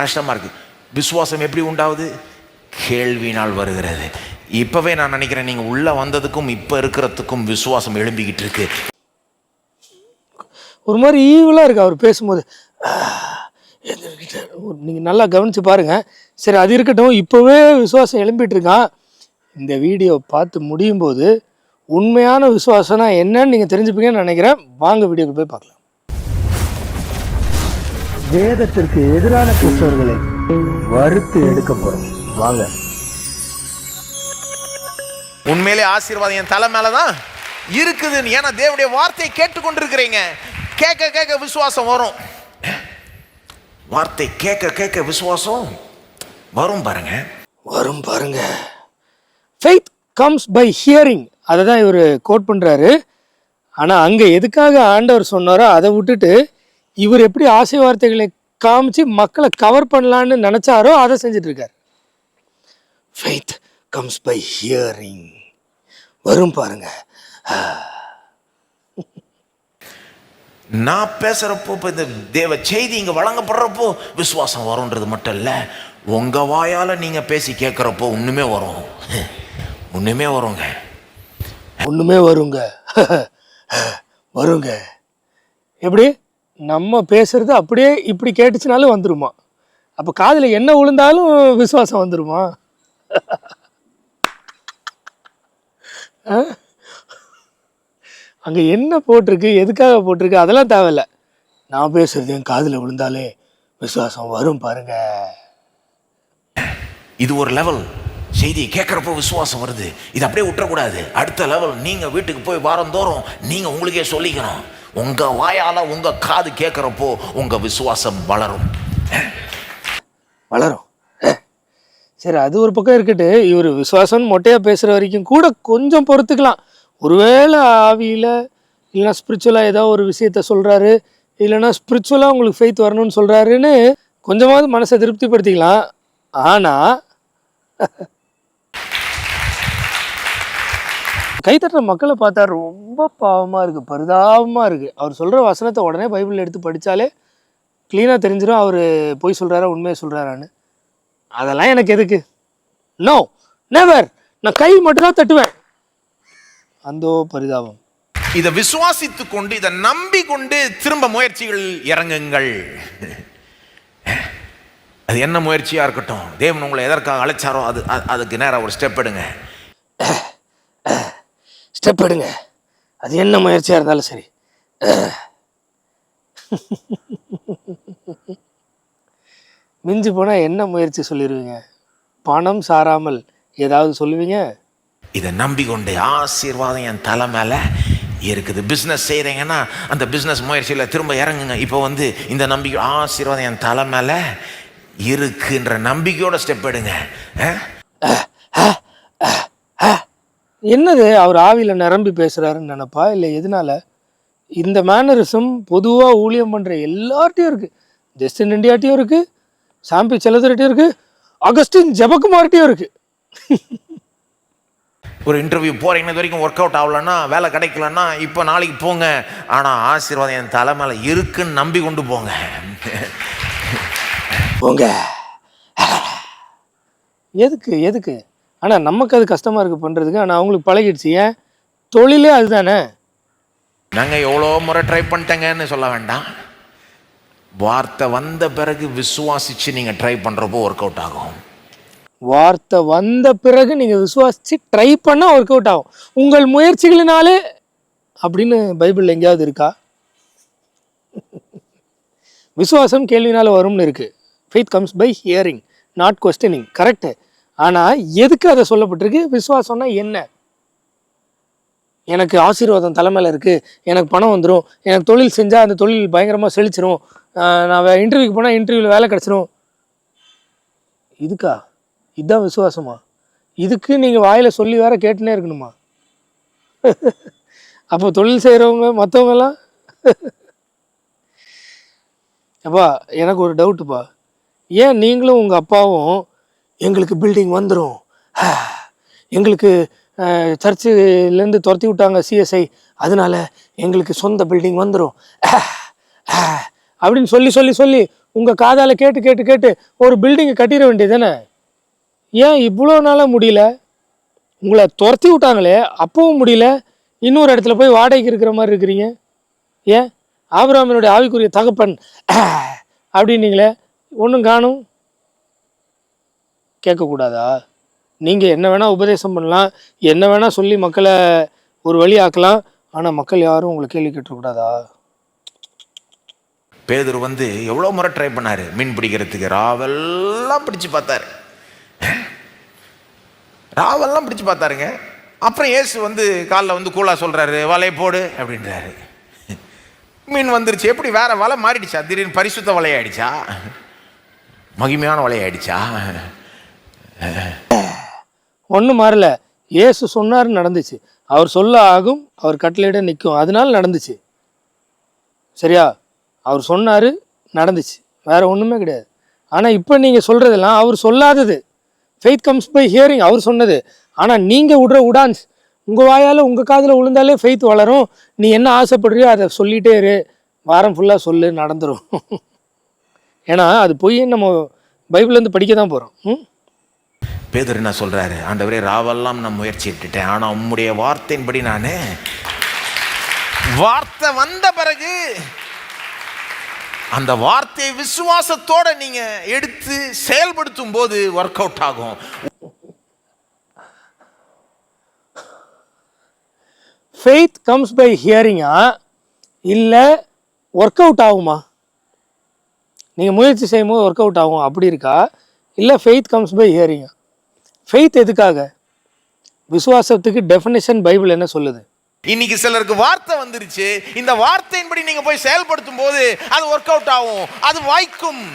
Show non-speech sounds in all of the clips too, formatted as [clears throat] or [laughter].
கஷ்டமாக இருக்குது விசுவாசம் எப்படி உண்டாகுது கேள்வினால் வருகிறது. இப்போவே நான் நினைக்கிறேன் நீங்கள் உள்ளே வந்ததுக்கும் இப்போ இருக்கிறதுக்கும் விசுவாசம் எழும்பிக்கிட்டு இருக்கு. ஒரு மாதிரி ஈவலாக இருக்கு அவர் பேசும்போது. நீங்கள் நல்லா கவனித்து பாருங்கள் சரி அது இருக்கட்டும். இப்போவே விசுவாசம் எழும்பிட்டு இருக்கான். இந்த வீடியோ பார்த்து முடியும் போது உண்மையான விசுவாசம்னா என்னன்னு நீங்கள் தெரிஞ்சுப்பீங்கன்னு நினைக்கிறேன். வாங்க வீடியோக்கு போய் பார்க்கலாம். வேதத்திற்கு எதிரான கிறிஸ்தவர்களை வறுத்து எடுக்க போறோம் வாங்க. உண்மையிலே ஆசீர்வாதம் என் தலை மேலே தான் இருக்குதுன்னு. ஏன்னா தேவனுடைய வார்த்தையை கேட்டுக்கொண்டிருக்கிறீங்க. கேட்க கேட்க விசுவாசம் வரும். வார்த்தை கேட்க கேட்க விசுவாசம் வரும் பாருங்க. வரும் பாருங்க. ஃபெய்த் கம்ஸ் பை ஹியரிங் அதை தான் இவர் கோட் பண்ணுறாரு ஆனால் அங்கே எதுக்காக ஆண்டவர் சொன்னாரோ அதை விட்டுட்டு இவர் எப்படி ஆசை வார்த்தைகளை காமிச்சு மக்களை கவர் பண்ணலான்னு நினச்சாரோ அதை செஞ்சுட்டு இருக்கார் ஃபெய்த் கம்ஸ் பை ஹியரிங் வரும் பாருங்க. நான் பேசுகிறப்போ இப்போ இந்த தேவ செய்தி இங்கே வழங்கப்படுறப்போ விசுவாசம் வரும்ன்றது மட்டும் இல்லை உங்கள் வாயால் நீங்கள் பேசி கேட்குறப்போ ஒன்றுமே வரும். ஒன்றுமே வருங்க. ஒன்றுமே வருங்க. [laughs] வருங்க. எப்படி? நம்ம பேசுகிறது அப்படியே இப்படி கேட்டுச்சுனாலும் வந்துருமா? அப்போ காதில் என்ன விழுந்தாலும் விசுவாசம் வந்துருமா? அங்கே என்ன போட்டிருக்கு எதுக்காக போட்டிருக்கு அதெல்லாம் தேவையில்ல. நான் பேசுறது என் காதில் விழுந்தாலே விசுவாசம் வரும் பாருங்க. இது ஒரு லெவல் செய்தி கேட்குறப்போ விசுவாசம் வருது. இது அப்படியே விட்டுறக்கூடாது. அடுத்த லெவல் நீங்கள் வீட்டுக்கு போய் வாரந்தோறும் நீங்கள் உங்களுக்கே சொல்லிக்கணும். உங்கள் வாயால் உங்கள் காது கேட்குறப்போ உங்கள் விசுவாசம் வளரும். வளரும். சரி அது ஒரு பக்கம் இருக்கட்டு. இவர் விசுவாசம் மொட்டையாக பேசுகிற வரைக்கும் கூட கொஞ்சம் பொறுத்துக்கலாம். ஒருவேளை ஆவியில் இல்லைன்னா ஸ்பிரிச்சுவலாக ஏதோ ஒரு விஷயத்த சொல்கிறாரு இல்லைன்னா ஸ்பிரிச்சுவலாக உங்களுக்கு ஃபெய்த் வரணும்னு சொல்கிறாருன்னு கொஞ்சமாவது மனசை திருப்திப்படுத்திக்கலாம். ஆனால் கைத்தட்டுற மக்களை பார்த்தா ரொம்ப பாவமாக இருக்குது பரிதாபமாக இருக்குது அவர் சொல்கிற வசனத்தை உடனே பைபிளில் எடுத்து படித்தாலே க்ளீனாக தெரிஞ்சிடும் அவர் பொய் சொல்கிறாரா உண்மையை சொல்கிறாரான்னு அதெல்லாம் எனக்கு எதுக்கு? நோ நெவர் நான் கை மட்டும்தான் தட்டுவேன். அந்தோ பரிதாபம். இதை விசுவாசித்து கொண்டு இதை நம்பி கொண்டு திரும்ப முயற்சிகள் இறங்குங்கள். அது என்ன முயற்சியாக இருக்கட்டும். தேவன் உங்களை எதற்காக அழைச்சாரோ அது அது- அதுக்கு நேராக ஒரு ஸ்டெப் எடுங்க. [coughs] ஸ்டெப் எடுங்க. அது என்ன முயற்சியாக இருந்தாலும் சரி. மிஞ்சி போனால் என்ன முயற்சி சொல்லிடுவீங்க பணம் சாராமல் ஏதாவது சொல்லுவீங்க? இதை நம்பிக்கொண்டு ஆசீர்வாதம் என் தலை மேலே இருக்குது. பிஸ்னஸ் செய்கிறீங்கன்னா அந்த பிஸ்னஸ் முயற்சியில் திரும்ப இறங்குங்க. இப்போ வந்து இந்த நம்பிக்கை ஆசீர்வாதம் என் தலை மேலே இருக்குன்ற நம்பிக்கையோட ஸ்டெப் எடுங்க? என்னது அவர் ஆவியில் நிரம்பி பேசுகிறாருன்னு நினப்பா? இல்லை எதனால? இந்த மேனரிசம் பொதுவாக ஊழியம் பண்ணுற எல்லார்ட்டையும் இருக்குது ஜஸ்டின் இண்டியாட்டையும் இருக்குது சாம்பி செல்லதுரட்டையும் இருக்குது அகஸ்டின் ஜபகுமார்ட்டையும் இருக்குது ஒரு இன்டர்வியூ போகிறீங்க இது வரைக்கும் ஒர்க் அவுட் ஆகலன்னா வேலை கிடைக்கலன்னா இப்போ நாளைக்கு போங்க. ஆனால் ஆசீர்வாதம் என் தலை மேலே இருக்குன்னு நம்பி கொண்டு போங்க. போங்க. எதுக்கு எதுக்கு? ஆனால் நமக்கு அது கஷ்டமாக இருக்குது பண்ணுறதுக்கு ஆனால் அவங்களுக்கு பழகிடுச்சு. ஏன்? தொழிலே அதுதானே. நாங்கள் எவ்வளோ முறை ட்ரை பண்ணிட்டேங்கன்னு சொல்ல வேண்டாம். வார்த்தை வந்த பிறகு விசுவாசிச்சு நீங்கள் ட்ரை பண்ணுறப்போ ஒர்க் அவுட் ஆகும். வார்த்தை வந்த பிறகு நீங்கள் விசுவாசித்து ட்ரை பண்ணால் ஒர்க் அவுட் ஆகும். உங்கள் முயற்சிகளினாலே அப்படின்னு பைபிள் எங்கேயாவது இருக்கா? விசுவாசம் கேள்வினால வரும்னு இருக்கு. Faith comes by hearing not questioning correct ஆனால் எதுக்கு அதை சொல்லப்பட்டிருக்கு? விசுவாசம்னா என்ன? எனக்கு ஆசீர்வாதம் தலைமையில் இருக்குது எனக்கு பணம் வந்துடும் எனக்கு தொழில் செஞ்சால் அந்த தொழில் பயங்கரமாக செழிச்சிரும். நான் இன்டர்வியூக்கு போனால் இன்டர்வியூவில் வேலை கிடச்சிரும். இதுக்கா? இதுதான் விசுவாசமா? இதுக்கு நீங்கள் வாயில் சொல்லி வேற கேட்டுனே இருக்கணுமா? [laughs] அப்போ தொழில் செய்கிறவங்க மற்றவங்கெல்லாம் அப்பா எனக்கு ஒரு டவுட்டுப்பா ஏன் நீங்களும் உங்கள் அப்பாவும் எங்களுக்கு பில்டிங் வந்துடும் எங்களுக்கு சர்ச்சுலேருந்து துரத்தி விட்டாங்க சிஎஸ்ஐ அதனால எங்களுக்கு சொந்த பில்டிங் வந்துடும் அப்படின்னு சொல்லி சொல்லி சொல்லி உங்கள் காதால் கேட்டு கேட்டு கேட்டு ஒரு பில்டிங்கை கட்டிட வேண்டியது தானே ஏன் இவ்வளோ நாளாக முடியல? உங்களை துரத்தி விட்டாங்களே அப்பவும் முடியல. இன்னொரு இடத்துல போய் வாடகைக்கு இருக்கிற மாதிரி இருக்கிறீங்க. ஏன்? ஆபிராமனுடைய ஆவிக்குரிய தகப்பன். அப்படின்னீங்களே ஒன்றும் காணும். கேட்கக்கூடாதா? நீங்கள் என்ன வேணால் உபதேசம் பண்ணலாம் என்ன வேணால் சொல்லி மக்களை ஒரு வழி ஆக்கலாம் ஆனால் மக்கள் யாரும் உங்களை கேள்வி கேட்டுக்கூடாதா பேதர் வந்து எவ்வளோ முறை ட்ரை பண்ணாரு மீன் பிடிக்கிறதுக்கு? ராவெல்லாம் பிடிச்சு பார்த்தாரு. ராவெல்லாம் பிடிச்சு பார்த்தாருங்க. அப்புறம் ஏசு வந்து காலைல வந்து கூலா சொல்கிறாரு வலையை போடு அப்படின்றாரு. மீன் வந்துருச்சு. எப்படி வேற வலை மாறிடுச்சா? திடீர்னு பரிசுத்த வலையாயிடுச்சா? மகிமையான வலையாயிடுச்சா? ஒன்றும் மாறல. இயேசு சொன்னார் நடந்துச்சு. அவர் சொல்ல ஆகும் அவர் கட்டளையிட நிற்கும். அதனால நடந்துச்சு. சரியா? அவர் சொன்னார் நடந்துச்சு. வேறு ஒன்றுமே கிடையாது. ஆனால் இப்போ நீங்கள் சொல்கிறதெல்லாம் அவர் சொல்லாதது. ஃபெய்த் கம்ஸ் பை ஹியரிங் அவர் சொன்னது. ஆனால் நீங்கள் விடுற உடான்ஸ் உங்கள் வாயால் உங்கள் காதில் விழுந்தாலே ஃபெய்த் வளரும். நீ என்ன ஆசைப்படுறியோ அதை சொல்லிகிட்டே இரு. வாரம் ஃபுல்லாக சொல்லு நடந்துரும். ஏன்னா அது போய் நம்ம பைபிள்லேருந்து படிக்க தான் போகிறோம் ம்? பேதர் என்ன சொல்கிறாரு ஆண்டவரே ராவெல்லாம் நான் முயற்சி இட்டுட்டேன். ஆனால் உம்முடைய வார்த்தையின்படி நான் வார்த்தை வந்த பிறகு அந்த வார்த்தையை விசுவாசத்தோட நீங்க எடுத்து செயல்படுத்தும் போது ஒர்க் அவுட் ஆகும். ஃபெய்த் கம்ஸ் பை ஹியரிங்கா இல்லை ஒர்க் அவுட் ஆகுமா? நீங்கள் முயற்சி செய்யும்போது ஒர்க் அவுட் ஆகும். அப்படி இருக்கா? இல்லை ஃபெய்த் கம்ஸ் பை ஹியரிங்கா ஃபெய்த் எதுக்காக? விசுவாசத்துக்கு டெஃபினேஷன் பைபிள் என்ன சொல்லுது? இன்னைக்கு சிலருக்கு வார்த்தை வந்துருச்சு. இந்த வார்த்தையின்படி நீங்க போய் செயல்படுத்தும் போது அது ஒர்க் அவுட் ஆகும். அது வாய்க்கும்.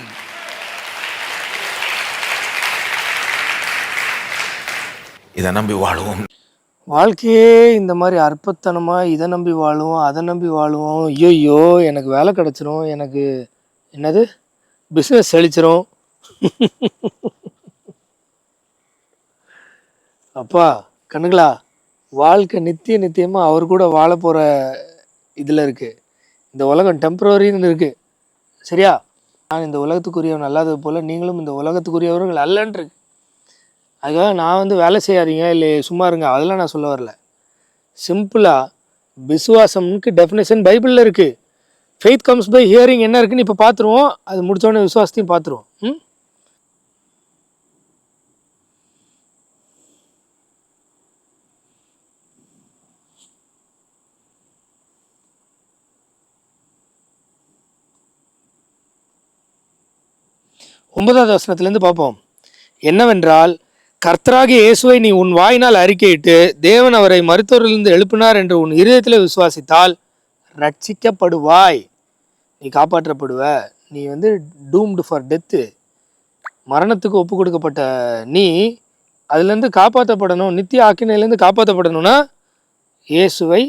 இதை நம்பி வாழுவோம். வாழ்க்கையே இந்த மாதிரி அற்பத்தனமாக இதை நம்பி வாழுவோம் அதை நம்பி வாழுவோம். ஐயோ எனக்கு வேலை கிடச்சிரும் எனக்கு என்னது? பிஸ்னஸ் செழிச்சிரும். [laughs] அப்பா கண்ணுங்களா வாழ்க்கை நித்திய நித்தியமாக அவர் கூட வாழ போகிற இதில் இருக்குது இந்த உலகம் டெம்பரரின்னு இருக்குது சரியா? நான் இந்த உலகத்துக்குரியவன் அல்லாதது போல் நீங்களும் இந்த உலகத்துக்குரியவர்கள் அல்லன்றிருக்கு அதுக்காக நான் வந்து வேலை செய்யாதீங்க இல்லை சும்மா இருங்க அதெல்லாம் நான் சொல்ல வரல. சிம்பிளாக விசுவாசம்க்கு டெஃபினேஷன் பைபிளில் இருக்குது ஃபெய்த் கம்ஸ் பை ஹியரிங் என்ன இருக்குன்னு இப்போ பார்த்துருவோம் அது முடித்தோடனே விசுவாசத்தையும் பார்த்துருவோம் ம்? ஒன்பதாவது வசனத்திலேருந்து பார்ப்போம். என்னவென்றால் கர்த்தராகிய இயேசுவை நீ உன் வாயினால் அறிக்கையிட்டு தேவன் அவரை மருத்துவரிலிருந்து எழுப்பினார் என்று உன் இருதயத்தில் விசுவாசித்தால் ரட்சிக்கப்படுவாய். நீ காப்பாற்றப்படுவ. நீ வந்து டூம்டு ஃபார் டெத்து மரணத்துக்கு ஒப்பு கொடுக்கப்பட்ட நீ அதுலேருந்து காப்பாற்றப்படணும். நித்திய ஆக்கினையிலேருந்து காப்பாற்றப்படணும்னா இயேசுவை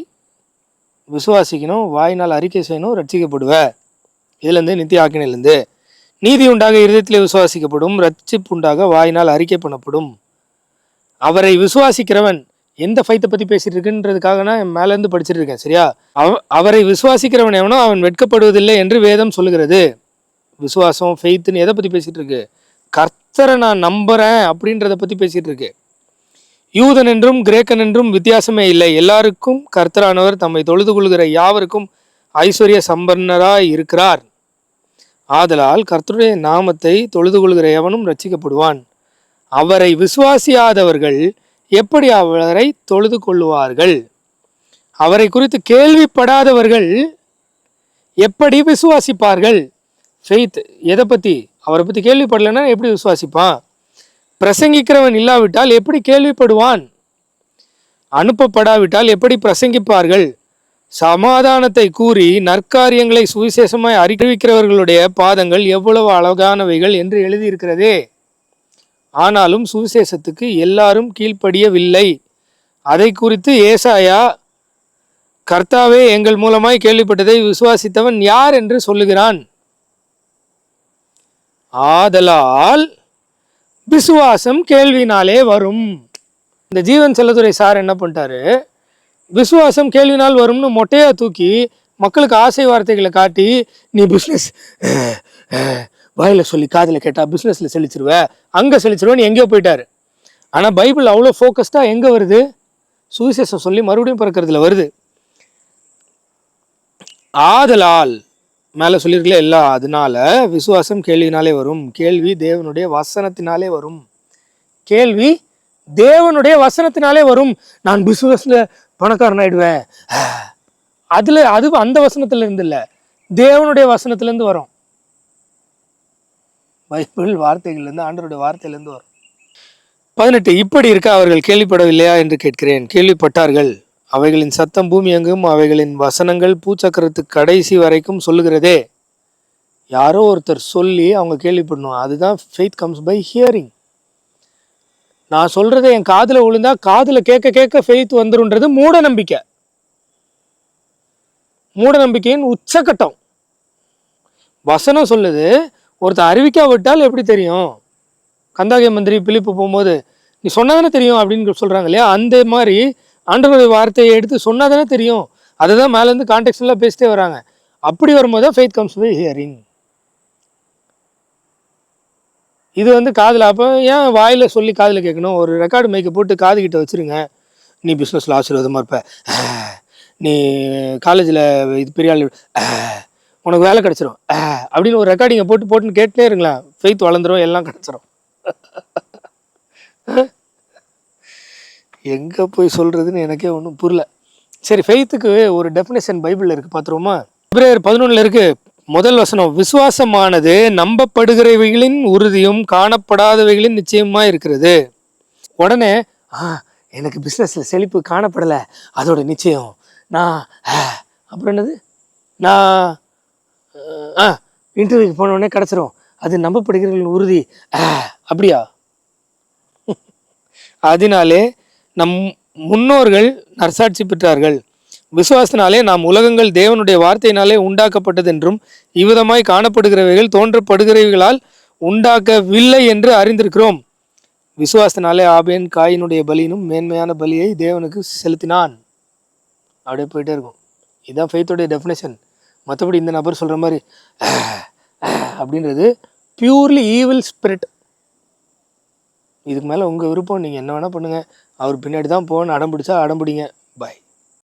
விசுவாசிக்கணும் வாயினால் அறிக்கை செய்யணும் ரட்சிக்கப்படுவ. இதுலேருந்து நித்திய ஆக்கினையிலேருந்து. நீதி உண்டாக இருதயத்திலே விசுவாசிக்கப்படும் ரட்சிப்பு உண்டாக வாயினால் அறிக்கை பண்ணப்படும் அவரை விசுவாசிக்கிறவன் எந்த ஃபைத்தை பற்றி பேசிட்டு இருக்குன்றதுக்காக நான் மேலேருந்து படிச்சிட்டு இருக்கேன் சரியா? அவ அவரை விசுவாசிக்கிறவன் எவனோ அவன் வெட்கப்படுவதில்லை என்று வேதம் சொல்லுகிறது. விசுவாசம் ஃபெய்த்துன்னு எதை பற்றி பேசிட்டு இருக்கு? கர்த்தரை நான் நம்புறேன் அப்படின்றத பற்றி பேசிட்டு இருக்கு. யூதன் என்றும் கிரேக்கன் என்றும் வித்தியாசமே இல்லை. எல்லாருக்கும் கர்த்தரானவர் தம்மை தொழுது கொள்கிற யாவருக்கும் ஐஸ்வர்ய சம்பன்னராய் இருக்கிறார். ஆதலால் கர்த்தருடைய நாமத்தை தொழுது கொள்கிற எவனும் ரட்சிக்கப்படுவான் அவரை விசுவாசியாதவர்கள் எப்படி அவரை தொழுது கொள்ளுவார்கள்? அவரை குறித்து கேள்விப்படாதவர்கள் எப்படி விசுவாசிப்பார்கள்? ஃபெய்த் எதை பற்றி அவரை பற்றி கேள்விப்படலைன்னா எப்படி விசுவாசிப்பான்? பிரசங்கிக்கிறவன் இல்லாவிட்டால் எப்படி கேள்விப்படுவான்? அனுப்பப்படாவிட்டால் எப்படி பிரசங்கிப்பார்கள்? சமாதானத்தை கூறி நற்காரியங்களை சுவிசேஷமாய் அறிவிக்கிறவர்களுடைய பாதங்கள் எவ்வளவு அழகானவைகள் என்று எழுதியிருக்கிறதே. ஆனாலும் சுவிசேஷத்துக்கு எல்லாரும் கீழ்ப்படியவில்லை. அதை குறித்து ஏசாயா கர்த்தாவே எங்கள் மூலமாய் கேள்விப்பட்டதை விசுவாசித்தவன் யார் என்று சொல்லுகிறான். ஆதலால் விசுவாசம் கேள்வினாலே வரும். இந்த ஜீவன் செல்லத்துறை சார் என்ன பண்ணிட்டாரு? விசுவாசம் கேள்வினால் வரும்னு மொட்டையாக தூக்கி மக்களுக்கு ஆசை வார்த்தைகளை காட்டி நீ பிஸ்னஸ் வாயில் சொல்லி காதில் கேட்டால் பிஸ்னஸில் செழிச்சிருவ அங்கே செழிச்சிருவேன்னு எங்கேயோ போயிட்டாரு. ஆனால் பைபிள் அவ்வளோ ஃபோக்கஸ்டாக எங்கே வருது? சுவிசேஷம் சொல்லி மறுபடியும் பிறக்கிறதுல வருது. ஆதலால் மேலே சொல்லியிருக்கல எல்லா அதனால விசுவாசம் கேள்வினாலே வரும் கேள்வி தேவனுடைய வசனத்தினாலே வரும். கேள்வி தேவனுடைய வசனத்தினாலே வரும். நான் பிஸ்னஸில் பணக்காரன் ஆயிடுவேன் அதில் அது அந்த வசனத்தில் இருந்து இல்லை தேவனுடைய வசனத்திலேருந்து வரும். பைபிள் வார்த்தைகள்லேருந்து ஆண்டருடைய வார்த்தையிலேருந்து வரும். பதினெட்டு இப்படி இருக்க அவர்கள்? கேள்விப்படவில்லையா என்று கேட்கிறேன். கேள்விப்பட்டார்கள். அவைகளின் சத்தம் பூமி எங்கும் அவைகளின் வசனங்கள் பூச்சக்கரத்துக்கு கடைசி வரைக்கும் சொல்லுகிறதே. யாரோ ஒருத்தர் சொல்லி அவங்க கேள்விப்படணும். அதுதான் ஃபெய்த் கம்ஸ் பை ஹியரிங் நான் சொல்கிறத என் காதில் விழுந்தா காதில் கேட்க கேட்க ஃபெய்த் வந்துருன்றது மூட நம்பிக்கை. மூட நம்பிக்கையின் உச்சக்கட்டம் வசனம் சொல்லுது ஒருத்தர் அறிவிக்கா விட்டால் எப்படி தெரியும்? கந்தாகிய மந்திரி பிலிப்பு போகும்போது நீ சொன்னாதானே தெரியும்? அப்படின்னு சொல்கிறாங்க இல்லையா? அந்த மாதிரி ஆண்டவருடைய வார்த்தையை எடுத்து சொன்னாதானே தெரியும்? அதை தான் மேலேருந்து கான்டெக்ட்லாம் பேசிட்டே வராங்க. அப்படி வரும்போது ஃபெய்த் கம்ஸ் பை ஹியரிங் இது வந்து காதில் அப்போ ஏன் வாயில் சொல்லி காதில் கேட்கணும் ஒரு ரெக்கார்டு மைக்கை போட்டு காது கிட்ட வச்சிருங்க. நீ பிஸ்னஸில் ஆசீர்வாதமாக இருப்ப. நீ காலேஜில் இது பெரிய ஆள் உனக்கு வேலை கிடச்சிரும். அப்படின்னு ஒரு ரெக்கார்டிங்கை போட்டு போட்டுன்னு கேட்டுனே இருங்களேன். ஃபெய்த் வளர்ந்துடும் எல்லாம் கிடச்சிரும். [laughs] எங்கே போய் சொல்கிறதுன்னு எனக்கே ஒன்றும் புரியல. சரி ஃபெய்த்துக்கு ஒரு டெஃபினேஷன் பைபிளில் இருக்குது பார்த்துருவோமா பிப்ரவரி பதினொன்றில் இருக்குது முதல் வசனம் விசுவாசமானது நம்பப்படுகிறவைகளின் உறுதியும் காணப்படாதவைகளின் நிச்சயமாக இருக்கிறது. உடனே ஆ எனக்கு பிஸ்னஸில் செழிப்பு காணப்படலை அதோட நிச்சயம் நான் ஆ, அப்புறம் என்னது? நான் ஆ இன்டர்வியூக்கு போனோடனே கிடச்சிரும். அது நம்பப்படுகிறவர்களின் உறுதி ஆ, அப்படியா? [laughs] அதனாலே நம் முன்னோர்கள் நர்சாட்சி பெற்றார்கள். விசுவாசத்தினாலே நாம் உலகங்கள் தேவனுடைய வார்த்தையினாலே உண்டாக்கப்பட்டது என்றும் இவ்விதமாய் காணப்படுகிறவைகள் தோன்றப்படுகிறவைகளால் உண்டாக்கவில்லை என்று அறிந்திருக்கிறோம். விசுவாசத்தினாலே ஆபேன் காயினுடைய பலியினும் மேன்மையான பலியை தேவனுக்கு செலுத்தினான். அப்படியே போயிட்டே இருக்கும். இதுதான் ஃபெய்த்தோடைய டெஃபினேஷன் மற்றபடி இந்த நபர் சொல்கிற மாதிரி [clears throat] அப்படின்றது பியூர்லி ஈவில் ஸ்பிரிட் இதுக்கு மேலே உங்கள் விருப்பம் நீங்கள் என்ன வேணால் பண்ணுங்கள் அவர் பின்னாடி தான் போகணும் அடம்பிடிச்சா அடம்பிடிங்க பாய்